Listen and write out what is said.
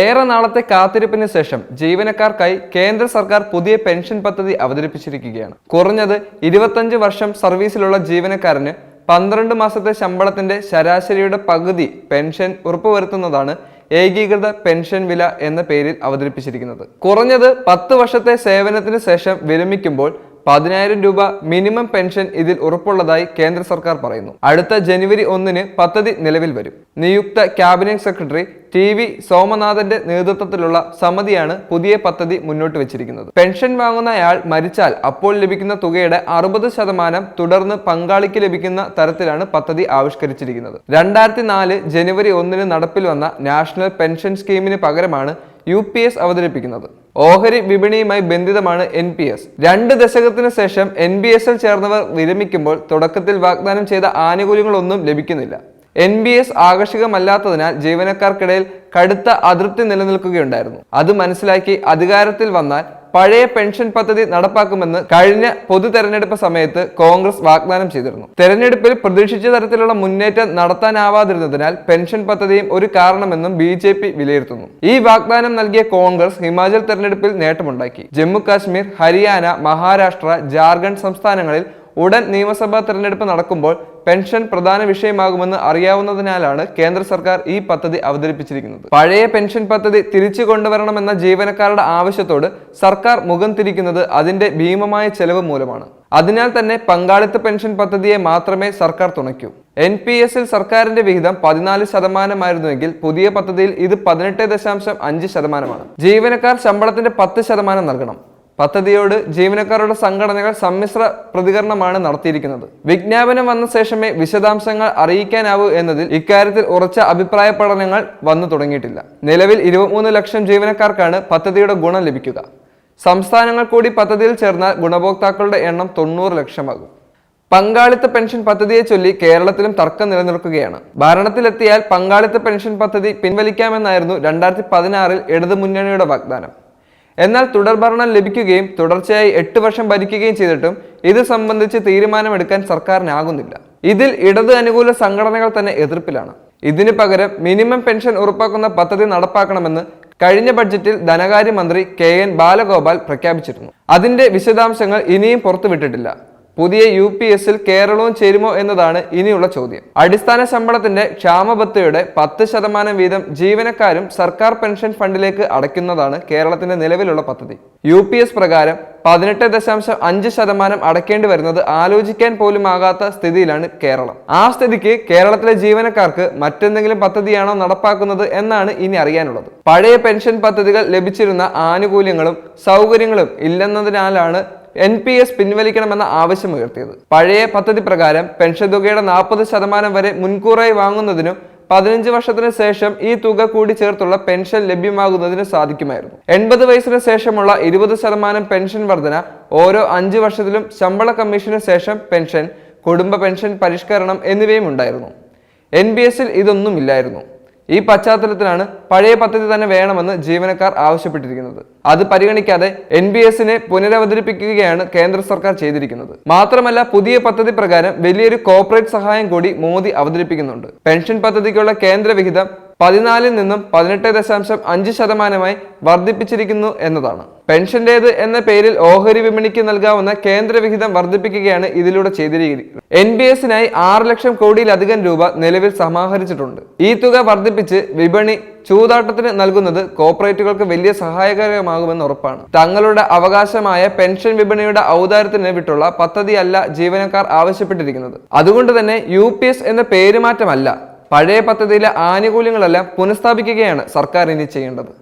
ഏറെ നാളത്തെ കാത്തിരിപ്പിന് ശേഷം ജീവനക്കാർക്കായി കേന്ദ്ര സർക്കാർ പുതിയ പെൻഷൻ പദ്ധതി അവതരിപ്പിച്ചിരിക്കുകയാണ്. കുറഞ്ഞത് ഇരുപത്തഞ്ച് വർഷം സർവീസിലുള്ള ജീവനക്കാരന് പന്ത്രണ്ട് മാസത്തെ ശമ്പളത്തിന്റെ ശരാശരിയുടെ പകുതി പെൻഷൻ ഉറപ്പുവരുത്തുന്നതാണ് ഏകീകൃത പെൻഷൻ വില എന്ന പേരിൽ അവതരിപ്പിച്ചിരിക്കുന്നത്. കുറഞ്ഞത് പത്ത് വർഷത്തെ സേവനത്തിന് ശേഷം വിരമിക്കുമ്പോൾ പതിനായിരം രൂപ മിനിമം പെൻഷൻ ഇതിൽ ഉറപ്പുള്ളതായി കേന്ദ്ര സർക്കാർ പറയുന്നു. അടുത്ത ജനുവരി ഒന്നിന് പദ്ധതി നിലവിൽ വരും. നിയുക്ത ക്യാബിനറ്റ് സെക്രട്ടറി ടി വി സോമനാഥന്റെ നേതൃത്വത്തിലുള്ള സമിതിയാണ് പുതിയ പദ്ധതി മുന്നോട്ട് വെച്ചിരിക്കുന്നത്. പെൻഷൻ വാങ്ങുന്നയാൾ മരിച്ചാൽ അപ്പോൾ ലഭിക്കുന്ന തുകയുടെ അറുപത് ശതമാനം തുടർന്ന് പങ്കാളിക്ക് ലഭിക്കുന്ന തരത്തിലാണ് പദ്ധതി ആവിഷ്കരിച്ചിരിക്കുന്നത്. രണ്ടായിരത്തി നാല് ജനുവരി ഒന്നിന് നടപ്പിൽ വന്ന നാഷണൽ പെൻഷൻ സ്കീമിന് പകരമാണ് യു അവതരിപ്പിക്കുന്നത്. ഓഹരി വിപണിയുമായി ബന്ധിതമാണ് എൻ പി എസ് രണ്ട് ദശകത്തിന് ശേഷം എൻ ബി എസിൽ ചേർന്നവർ വിരമിക്കുമ്പോൾ തുടക്കത്തിൽ വാഗ്ദാനം ചെയ്ത ആനുകൂല്യങ്ങളൊന്നും ലഭിക്കുന്നില്ല. എൻ ബി എസ് ആകർഷകമല്ലാത്തതിനാൽ ജീവനക്കാർക്കിടയിൽ കടുത്ത അതൃപ്തി നിലനിൽക്കുകയുണ്ടായിരുന്നു. അത് മനസ്സിലാക്കി അധികാരത്തിൽ വന്നാൽ പഴയ പെൻഷൻ പദ്ധതി നടപ്പാക്കുമെന്ന് കഴിഞ്ഞ പൊതു തെരഞ്ഞെടുപ്പ് സമയത്ത് കോൺഗ്രസ് വാഗ്ദാനം ചെയ്തിരുന്നു. തെരഞ്ഞെടുപ്പിൽ പ്രതീക്ഷിച്ച തരത്തിലുള്ള മുന്നേറ്റം നടത്താനാവാതിരുന്നതിനാൽ പെൻഷൻ പദ്ധതിയും ഒരു കാരണമെന്നും ബി ജെ പി വിലയിരുത്തുന്നു. ഈ വാഗ്ദാനം നൽകിയ കോൺഗ്രസ് ഹിമാചൽ തെരഞ്ഞെടുപ്പിൽ നേട്ടമുണ്ടാക്കി. ജമ്മു കാശ്മീർ ഹരിയാന മഹാരാഷ്ട്ര ജാർഖണ്ഡ് സംസ്ഥാനങ്ങളിൽ ഉടൻ നിയമസഭാ തെരഞ്ഞെടുപ്പ് നടക്കുമ്പോൾ പെൻഷൻ പ്രധാന വിഷയമാകുമെന്ന് അറിയാവുന്നതിനാലാണ് കേന്ദ്ര സർക്കാർ ഈ പദ്ധതി അവതരിപ്പിച്ചിരിക്കുന്നത്. പഴയ പെൻഷൻ പദ്ധതി തിരിച്ചു കൊണ്ടുവരണമെന്ന ജീവനക്കാരുടെ ആവശ്യത്തോട് സർക്കാർ മുഖം തിരിക്കുന്നത് അതിന്റെ ഭീമമായ ചെലവ് മൂലമാണ്. അതിനാൽ തന്നെ പങ്കാളിത്ത പെൻഷൻ പദ്ധതിയെ മാത്രമേ സർക്കാർ തുണയ്ക്കൂ. എൻ പി എസിൽ സർക്കാരിന്റെ വിഹിതം പതിനാല് ശതമാനമായിരുന്നുവെങ്കിൽ പുതിയ പദ്ധതിയിൽ ഇത് പതിനെട്ട് ദശാംശം അഞ്ച് ശതമാനമാണ്. ജീവനക്കാർ ശമ്പളത്തിന്റെ പത്ത് ശതമാനം നൽകണം. പദ്ധതിയോട് ജീവനക്കാരുടെ സംഘടനകൾ സമ്മിശ്ര പ്രതികരണമാണ് നടത്തിയിരിക്കുന്നത്. വിജ്ഞാപനം വന്ന ശേഷമേ വിശദാംശങ്ങൾ അറിയിക്കാനാവൂ എന്നതിൽ ഇക്കാര്യത്തിൽ ഉറച്ച അഭിപ്രായ പഠനങ്ങൾ വന്നു തുടങ്ങിയിട്ടില്ല. നിലവിൽ ഇരുപത്തിമൂന്ന് ലക്ഷം ജീവനക്കാർക്കാണ് പദ്ധതിയുടെ ഗുണം ലഭിക്കുക. സംസ്ഥാനങ്ങൾ കൂടി പദ്ധതിയിൽ ചേർന്നാൽ ഗുണഭോക്താക്കളുടെ എണ്ണം തൊണ്ണൂറ് ലക്ഷമാകും. പങ്കാളിത്ത പെൻഷൻ പദ്ധതിയെ ചൊല്ലി കേരളത്തിലും തർക്കം നിലനിൽക്കുകയാണ്. ഭരണത്തിലെത്തിയാൽ പങ്കാളിത്ത പെൻഷൻ പദ്ധതി പിൻവലിക്കാമെന്നായിരുന്നു രണ്ടായിരത്തി പതിനാറിൽ ഇടതുമുന്നണിയുടെ വാഗ്ദാനം. എന്നാൽ തുടർഭരണം ലഭിക്കുകയും തുടർച്ചയായി എട്ട് വർഷം ഭരിക്കുകയും ചെയ്തിട്ടും ഇത് സംബന്ധിച്ച് തീരുമാനമെടുക്കാൻ സർക്കാരിനാകുന്നില്ല. ഇതിൽ ഇടത് അനുകൂല സംഘടനകൾ തന്നെ എതിർപ്പിലാണ്. ഇതിനു പകരം മിനിമം പെൻഷൻ ഉറപ്പാക്കുന്ന പദ്ധതി നടപ്പാക്കണമെന്ന് കഴിഞ്ഞ ബഡ്ജറ്റിൽ ധനകാര്യമന്ത്രി കെ എൻ ബാലഗോപാൽ പ്രഖ്യാപിച്ചിരുന്നു. അതിന്റെ വിശദാംശങ്ങൾ ഇനിയും പുറത്തുവിട്ടിട്ടില്ല. പുതിയ യു പി എസിൽ കേരളവും ചേരുമോ എന്നതാണ് ഇനിയുള്ള ചോദ്യം. അടിസ്ഥാന ശമ്പളത്തിന്റെ ക്ഷാമബത്തയുടെ പത്ത് ശതമാനം വീതം ജീവനക്കാരും സർക്കാർ പെൻഷൻ ഫണ്ടിലേക്ക് അടയ്ക്കുന്നതാണ് കേരളത്തിന്റെ നിലവിലുള്ള പദ്ധതി. യു പി എസ് പ്രകാരം പതിനെട്ട് ദശാംശം അഞ്ച് ശതമാനം അടയ്ക്കേണ്ടി വരുന്നത് ആലോചിക്കാൻ പോലും ആകാത്ത സ്ഥിതിയിലാണ് കേരളം. ആ സ്ഥിതിക്ക് കേരളത്തിലെ ജീവനക്കാർക്ക് മറ്റെന്തെങ്കിലും പദ്ധതിയാണോ നടപ്പാക്കുന്നത് എന്നാണ് ഇനി അറിയാനുള്ളത്. പഴയ പെൻഷൻ പദ്ധതികൾ ലഭിച്ചിരുന്ന ആനുകൂല്യങ്ങളും സൗകര്യങ്ങളും ഇല്ലെന്നതിനാലാണ് എൻ പി എസ് പിൻവലിക്കണമെന്ന ആവശ്യമുയർത്തിയത് പഴയ പദ്ധതി പ്രകാരം പെൻഷൻ തുകയുടെ നാൽപ്പത് ശതമാനം വരെ മുൻകൂറായി വാങ്ങുന്നതിനും പതിനഞ്ച് വർഷത്തിന് ശേഷം ഈ തുക കൂടി ചേർത്തുള്ള പെൻഷൻ ലഭ്യമാകുന്നതിന് സാധിക്കുമായിരുന്നു. എൺപത് വയസ്സിന് ശേഷമുള്ള ഇരുപത് ശതമാനം പെൻഷൻ വർധന ഓരോ അഞ്ച് വർഷത്തിലും ശമ്പള കമ്മീഷന് ശേഷം പെൻഷൻ കുടുംബ പെൻഷൻ പരിഷ്കരണം എന്നിവയും ഉണ്ടായിരുന്നു. എൻ ബി എസിൽ ഇതൊന്നുമില്ലായിരുന്നു ഈ പശ്ചാത്തലത്തിലാണ് പഴയ പദ്ധതി തന്നെ വേണമെന്ന് ജീവനക്കാർ ആവശ്യപ്പെട്ടിരിക്കുന്നത്. അത് പരിഗണിക്കാതെ എൻ ബി എസിനെ പുനരവതരിപ്പിക്കുകയാണ് കേന്ദ്ര സർക്കാർ ചെയ്തിരിക്കുന്നത്. മാത്രമല്ല പുതിയ പദ്ധതി പ്രകാരം വലിയൊരു കോർപ്പറേറ്റ് സഹായം കൂടി മോദി അവതരിപ്പിക്കുന്നുണ്ട്. പെൻഷൻ പദ്ധതിക്കുള്ള കേന്ദ്ര വിഹിതം പതിനാലിൽ നിന്നും പതിനെട്ട് ദശാംശം അഞ്ച് ശതമാനമായി വർദ്ധിപ്പിച്ചിരിക്കുന്നു എന്നതാണ്. പെൻഷന്റേത് എന്ന പേരിൽ ഓഹരി വിപണിക്ക് നൽകാവുന്ന കേന്ദ്ര വിഹിതം വർദ്ധിപ്പിക്കുകയാണ് ഇതിലൂടെ ചെയ്തിരിക്കുന്നത്. എൻ ബി എസിനായി ആറ് ലക്ഷം കോടിയിലധികം രൂപ നിലവിൽ സമാഹരിച്ചിട്ടുണ്ട്. ഈ തുക വർദ്ധിപ്പിച്ച് വിപണി ചൂതാട്ടത്തിന് നൽകുന്നത് കോർപ്പറേറ്റുകൾക്ക് വലിയ സഹായകരമാകുമെന്ന് ഉറപ്പാണ്. തങ്ങളുടെ അവകാശമായ പെൻഷൻ വിപണിയുടെ ഔദാര്യത്തിന് വിട്ടുള്ള പദ്ധതിയല്ല ജീവനക്കാർ ആവശ്യപ്പെട്ടിരിക്കുന്നത്. അതുകൊണ്ട് തന്നെ യു എന്ന പേരുമാറ്റമല്ല പഴയ പദ്ധതിയിലെ ആനുകൂല്യങ്ങളെല്ലാം പുനഃസ്ഥാപിക്കുകയാണ് സർക്കാർ ഇനി ചെയ്യേണ്ടത്.